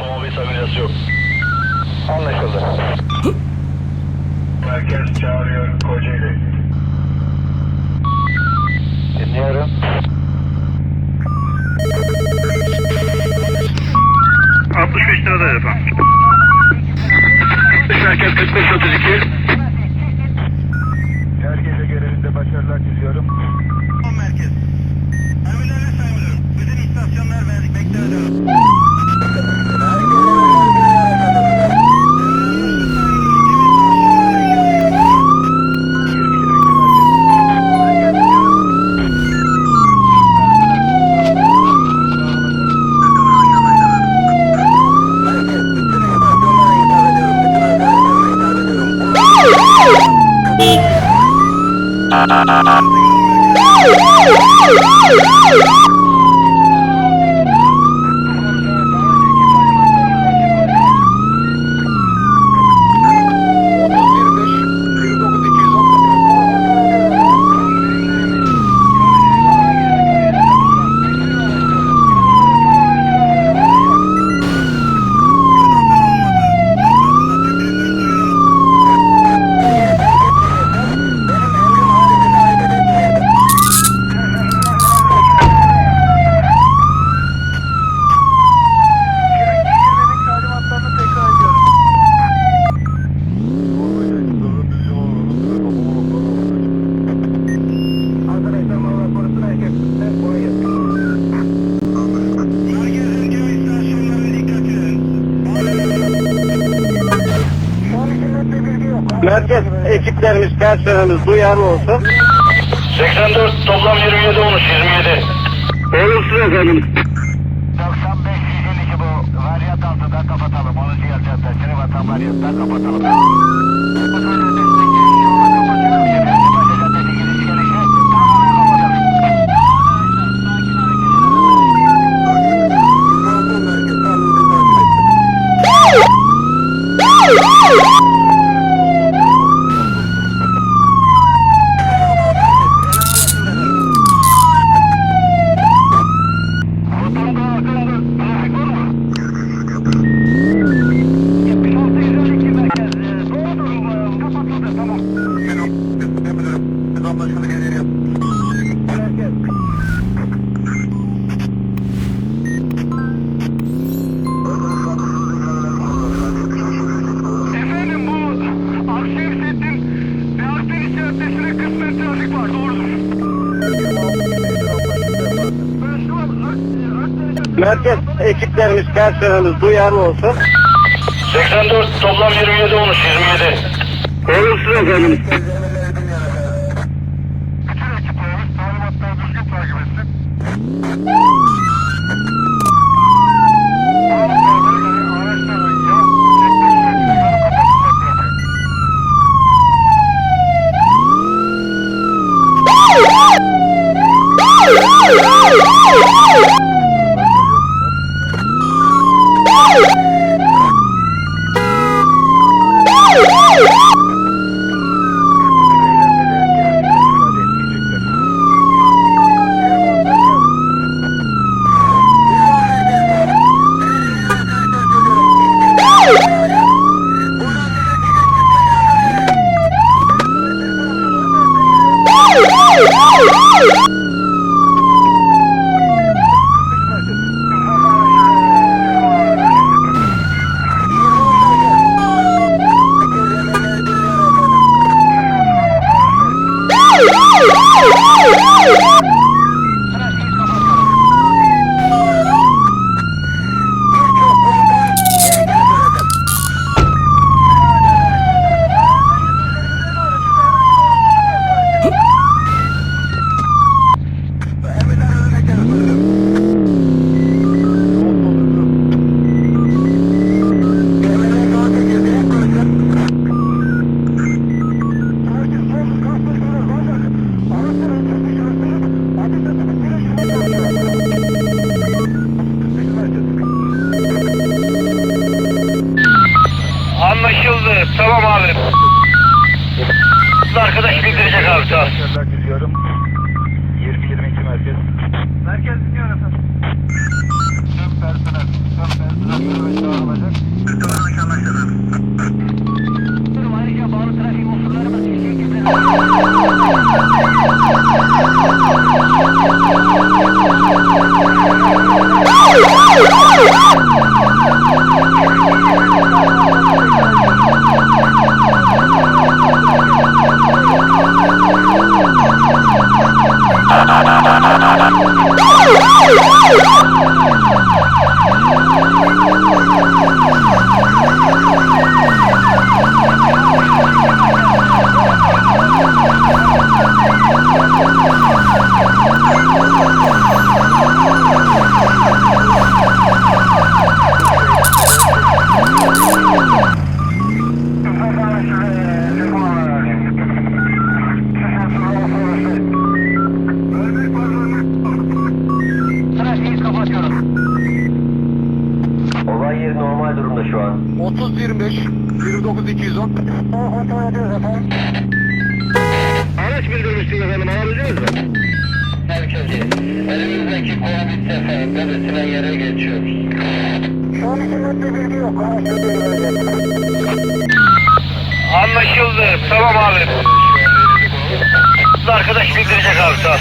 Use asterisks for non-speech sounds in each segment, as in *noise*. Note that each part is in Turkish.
otomobil sakıncası yok. Anlaşıldı. Merkez çağırıyor Kocaeli. Dinliyorum. lirada efendim. Merkez 45 32. Herkese görevinde başarılar diliyorum. merkez. Terminalle sayılır. Bütün istasyonlar verdik. Bekliyorum. cantik. Merkez ekiplerimiz, personelimiz duyarlı olsun. 84 toplam 27 olmuş 27. Olumsuz efendim. 95 152 bu varyant altından kapatalım. 10. yer caddesini vatan varyantından kapatalım. Merkez ekiplerimiz, personelimiz duyarlı olsun. 84 toplam 27 olmuş 27. Olumsuz efendim. Bütün ekiplerimiz talimatları düzgün takip etsin. Talimatlara şu an. 30-25, 29-210. Araç bildirmiştim efendim alabildiniz mi? Merkezi. Elimizdeki koabit seferinde betine yere geçiyoruz. Anlaşıldı. Tamam abi. Arkadaş bildirecek abi sağ ol.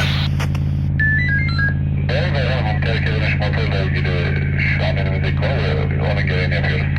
De Ramon terk edilmiş motorla ilgili şu an elimizdeki var ya onun gereğini yapıyoruz.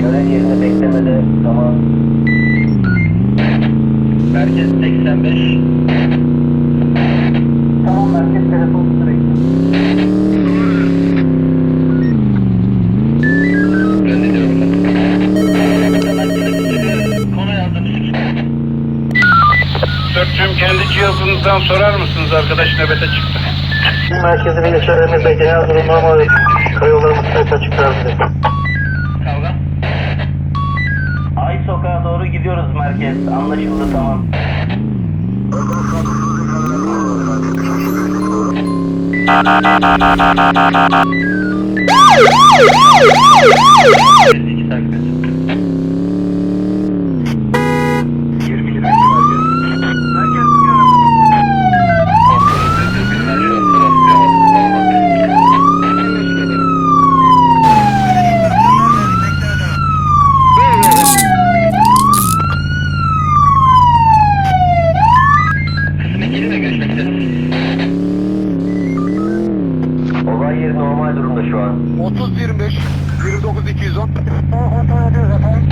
Görev yerine beklemede tamam. Merkez 85. Tamam merkez telefon sürekli. Sörtçüğüm kendi cihazınızdan sorar mısınız? Arkadaş nöbete çıktı. Merkezi bilgisayarımızda genel durum normal. Karayollarımız açıklar bize. Merkez. Anlaşıldı tamam. *laughs* 3025 29210 Kontrol ediyoruz efendim.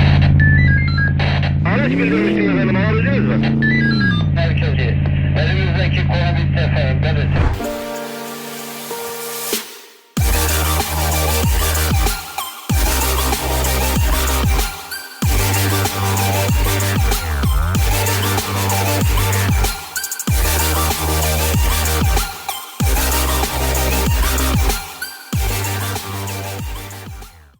Araç bildirmiştim efendim. Alabildiniz mi? Tabii ki. Elimizdeki konu bitti efendim. Belirtin.